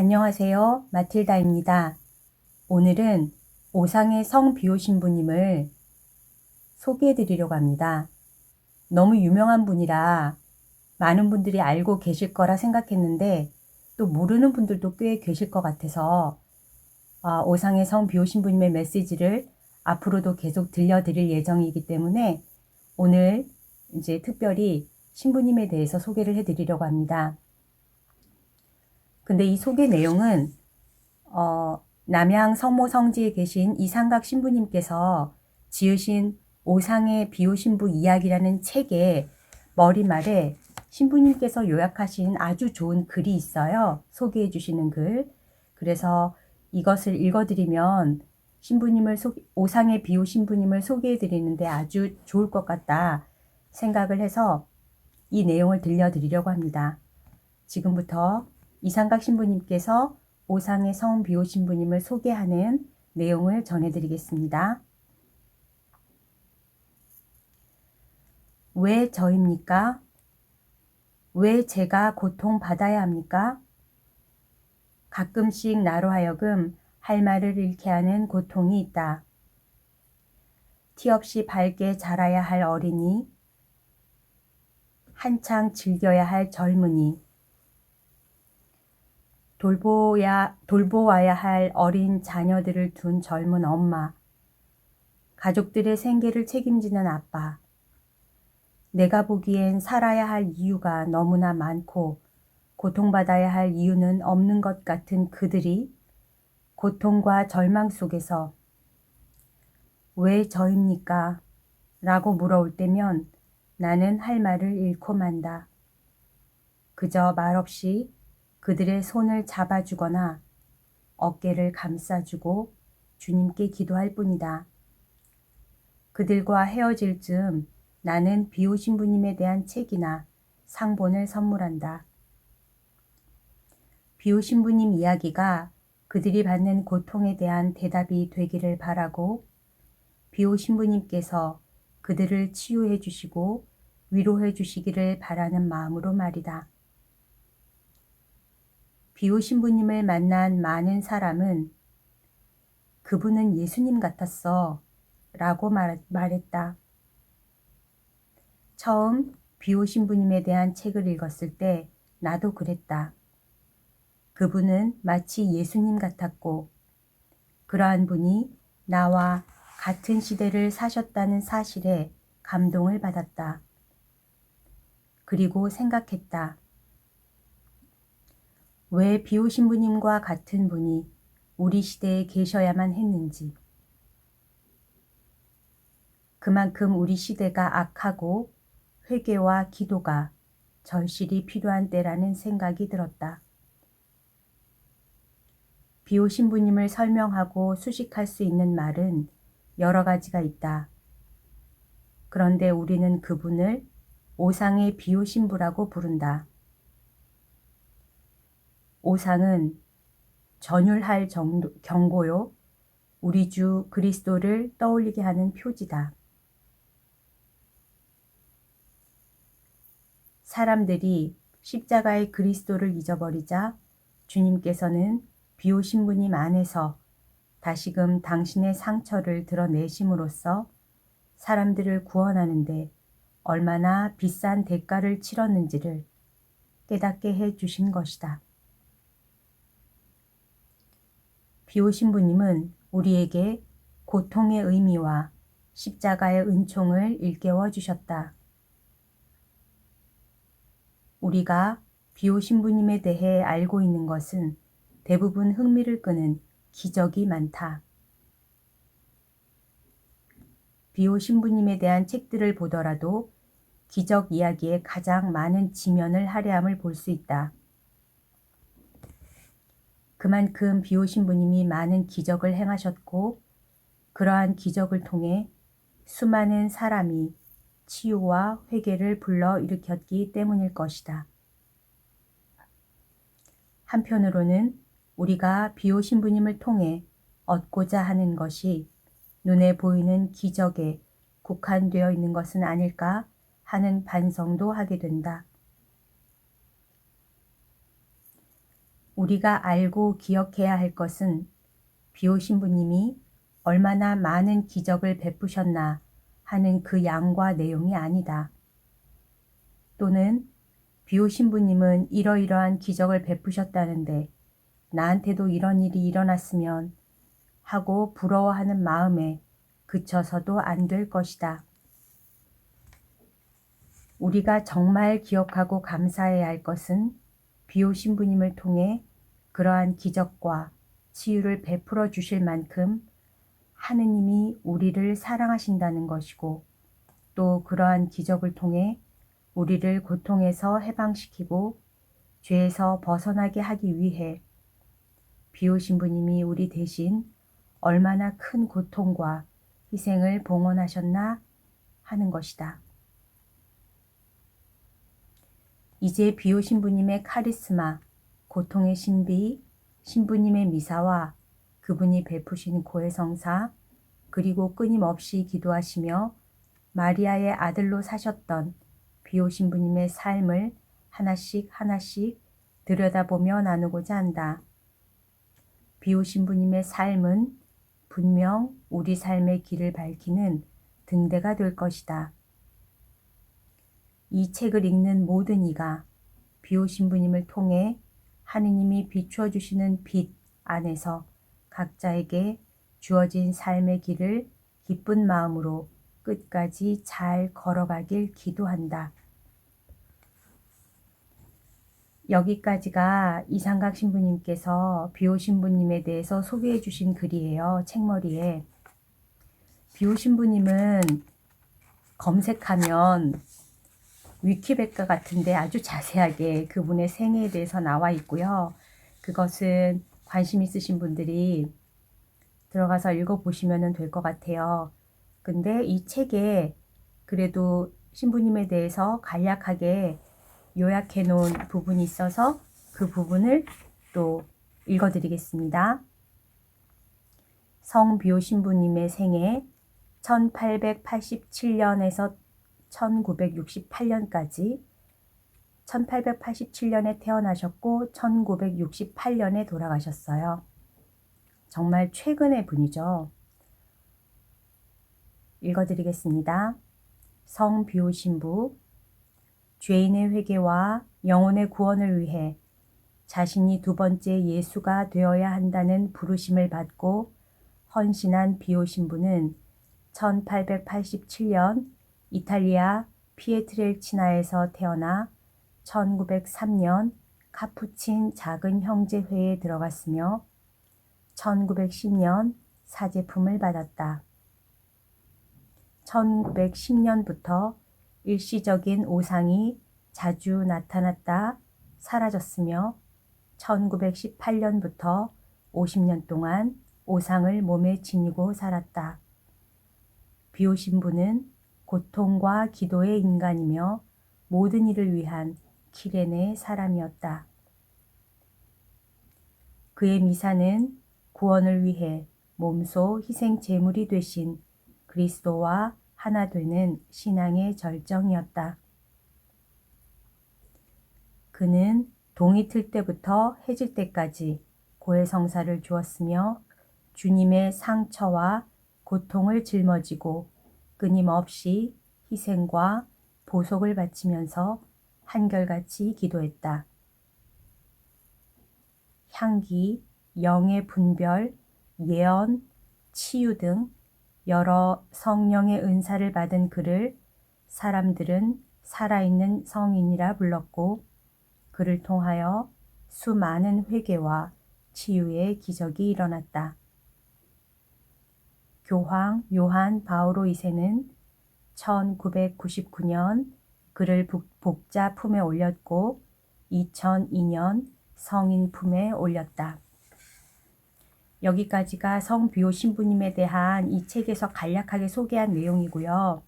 안녕하세요. 마틸다입니다. 오늘은 오상의 성 비오 신부님을 소개해 드리려고 합니다. 너무 유명한 분이라 많은 분들이 알고 계실 거라 생각했는데 또 모르는 분들도 꽤 계실 것 같아서 아, 오상의 성 비오 신부님의 메시지를 앞으로도 계속 들려드릴 예정이기 때문에 오늘 이제 특별히 신부님에 대해서 소개를 해 드리려고 합니다. 근데 이 소개 내용은 어, 남양 성모 성지에 계신 이상각 신부님께서 지으신 오상의 비오 신부 이야기라는 책의 머리말에 신부님께서 요약하신 아주 좋은 글이 있어요. 소개해 주시는 글. 그래서 이것을 읽어드리면 신부님을 소, 오상의 비오 신부님을 소개해 드리는데 아주 좋을 것 같다 생각을 해서 이 내용을 들려드리려고 합니다. 지금부터 이상각 신부님께서 오상의 성 비오 신부님을 소개하는 내용을 전해드리겠습니다. 왜 저입니까? 왜 제가 고통받아야 합니까? 가끔씩 나로 하여금 할 말을 잃게 하는 고통이 있다. 티 없이 밝게 자라야 할 어린이, 한창 즐겨야 할 젊은이, 돌보야, 돌보아야 할 어린 자녀들을 둔 젊은 엄마, 가족들의 생계를 책임지는 아빠, 내가 보기엔 살아야 할 이유가 너무나 많고 고통받아야 할 이유는 없는 것 같은 그들이 고통과 절망 속에서 왜 저입니까? 라고 물어올 때면 나는 할 말을 잃고 만다. 그저 말없이 그들의 손을 잡아주거나 어깨를 감싸주고 주님께 기도할 뿐이다. 그들과 헤어질 즈음 나는 비오 신부님에 대한 책이나 상본을 선물한다. 비오 신부님 이야기가 그들이 받는 고통에 대한 대답이 되기를 바라고 비오 신부님께서 그들을 치유해 주시고 위로해 주시기를 바라는 마음으로 말이다. 비오 신부님을 만난 많은 사람은 그분은 예수님 같았어 라고 말, 말했다. 처음 비오 신부님에 대한 책을 읽었을 때 나도 그랬다. 그분은 마치 예수님 같았고 그러한 분이 나와 같은 시대를 사셨다는 사실에 감동을 받았다. 그리고 생각했다. 왜 비오 신부님과 같은 분이 우리 시대에 계셔야만 했는지. 그만큼 우리 시대가 악하고 회개와 기도가 절실히 필요한 때라는 생각이 들었다. 비오 신부님을 설명하고 수식할 수 있는 말은 여러 가지가 있다. 그런데 우리는 그분을 오상의 비오 신부라고 부른다. 오상은 전율할 정도, 경고요. 우리 주 그리스도를 떠올리게 하는 표지다. 사람들이 십자가의 그리스도를 잊어버리자 주님께서는 비오 신부님 안에서 다시금 당신의 상처를 드러내심으로써 사람들을 구원하는데 얼마나 비싼 대가를 치렀는지를 깨닫게 해 주신 것이다. 비오 신부님은 우리에게 고통의 의미와 십자가의 은총을 일깨워 주셨다. 우리가 비오 신부님에 대해 알고 있는 것은 대부분 흥미를 끄는 기적이 많다. 비오 신부님에 대한 책들을 보더라도 기적 이야기에 가장 많은 지면을 할애함을 볼 수 있다. 그만큼 비오 신부님이 많은 기적을 행하셨고 그러한 기적을 통해 수많은 사람이 치유와 회개를 불러 일으켰기 때문일 것이다. 한편으로는 우리가 비오 신부님을 통해 얻고자 하는 것이 눈에 보이는 기적에 국한되어 있는 것은 아닐까 하는 반성도 하게 된다. 우리가 알고 기억해야 할 것은 비오 신부님이 얼마나 많은 기적을 베푸셨나 하는 그 양과 내용이 아니다. 또는 비오 신부님은 이러이러한 기적을 베푸셨다는데 나한테도 이런 일이 일어났으면 하고 부러워하는 마음에 그쳐서도 안 될 것이다. 우리가 정말 기억하고 감사해야 할 것은 비오 신부님을 통해 그러한 기적과 치유를 베풀어 주실 만큼 하느님이 우리를 사랑하신다는 것이고 또 그러한 기적을 통해 우리를 고통에서 해방시키고 죄에서 벗어나게 하기 위해 비오 신 부님이 우리 대신 얼마나 큰 고통과 희생을 봉헌하셨나 하는 것이다. 이제 비오 신 부님의 카리스마, 고통의 신비, 신부님의 미사와 그분이 베푸신 고해성사, 그리고 끊임없이 기도하시며 마리아의 아들로 사셨던 비오 신부님의 삶을 하나씩 하나씩 들여다보며 나누고자 한다. 비오 신부님의 삶은 분명 우리 삶의 길을 밝히는 등대가 될 것이다. 이 책을 읽는 모든 이가 비오 신부님을 통해 하느님이 비추어 주시는 빛 안에서 각자에게 주어진 삶의 길을 기쁜 마음으로 끝까지 잘 걸어가길 기도한다. 여기까지가 이상각 신부님께서 비오 신부님에 대해서 소개해 주신 글이에요. 책머리에. 비오 신부님은 검색하면 위키백과 같은데 아주 자세하게 그분의 생애에 대해서 나와 있고요. 그것은 관심 있으신 분들이 들어가서 읽어보시면 될 것 같아요. 근데 이 책에 그래도 신부님에 대해서 간략하게 요약해 놓은 부분이 있어서 그 부분을 또 읽어드리겠습니다. 성비오 신부님의 생애 1887년에서 1968년까지 1887년에 태어나셨고 1968년에 돌아가셨어요. 정말 최근의 분이죠. 읽어드리겠습니다. 성 비오 신부 죄인의 회개와 영혼의 구원을 위해 자신이 두 번째 예수가 되어야 한다는 부르심을 받고 헌신한 비오 신부는 1887년 이탈리아 피에트렐치나에서 태어나 1903년 카푸친 작은 형제회에 들어갔으며 1910년 사제품을 받았다. 1910년부터 일시적인 오상이 자주 나타났다 사라졌으며 1918년부터 50년 동안 오상을 몸에 지니고 살았다. 비오신 분은 고통과 기도의 인간이며 모든 일을 위한 키렌의 사람이었다. 그의 미사는 구원을 위해 몸소 희생 제물이 되신 그리스도와 하나 되는 신앙의 절정이었다. 그는 동이 틀 때부터 해질 때까지 고해성사를 주었으며 주님의 상처와 고통을 짊어지고 끊임없이 희생과 보속을 바치면서 한결같이 기도했다. 향기, 영의 분별, 예언, 치유 등 여러 성령의 은사를 받은 그를 사람들은 살아있는 성인이라 불렀고 그를 통하여 수많은 회개와 치유의 기적이 일어났다. 교황 요한 바오로 2세는 1999년 그를 복자 품에 올렸고 2002년 성인 품에 올렸다. 여기까지가 성비오 신부님에 대한 이 책에서 간략하게 소개한 내용이고요.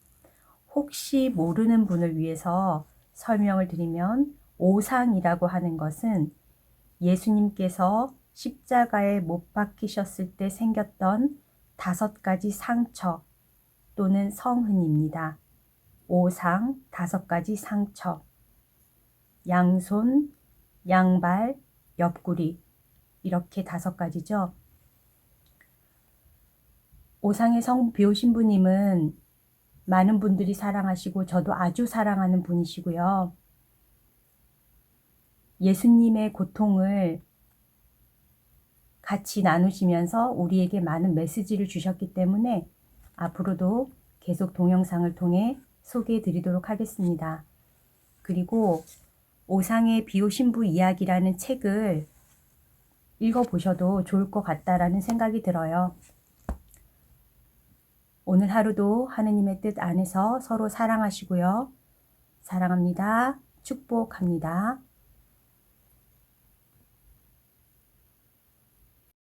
혹시 모르는 분을 위해서 설명을 드리면 오상이라고 하는 것은 예수님께서 십자가에 못 박히셨을 때 생겼던 다섯 가지 상처 또는 성흔입니다. 오상 다섯 가지 상처. 양손, 양발, 옆구리 이렇게 다섯 가지죠. 오상의 성 비오 신부님은 많은 분들이 사랑하시고 저도 아주 사랑하는 분이시고요. 예수님의 고통을 같이 나누시면서 우리에게 많은 메시지를 주셨기 때문에 앞으로도 계속 동영상을 통해 소개해 드리도록 하겠습니다. 그리고 오상의 비오 신부 이야기라는 책을 읽어보셔도 좋을 것 같다라는 생각이 들어요. 오늘 하루도 하느님의 뜻 안에서 서로 사랑하시고요. 사랑합니다. 축복합니다.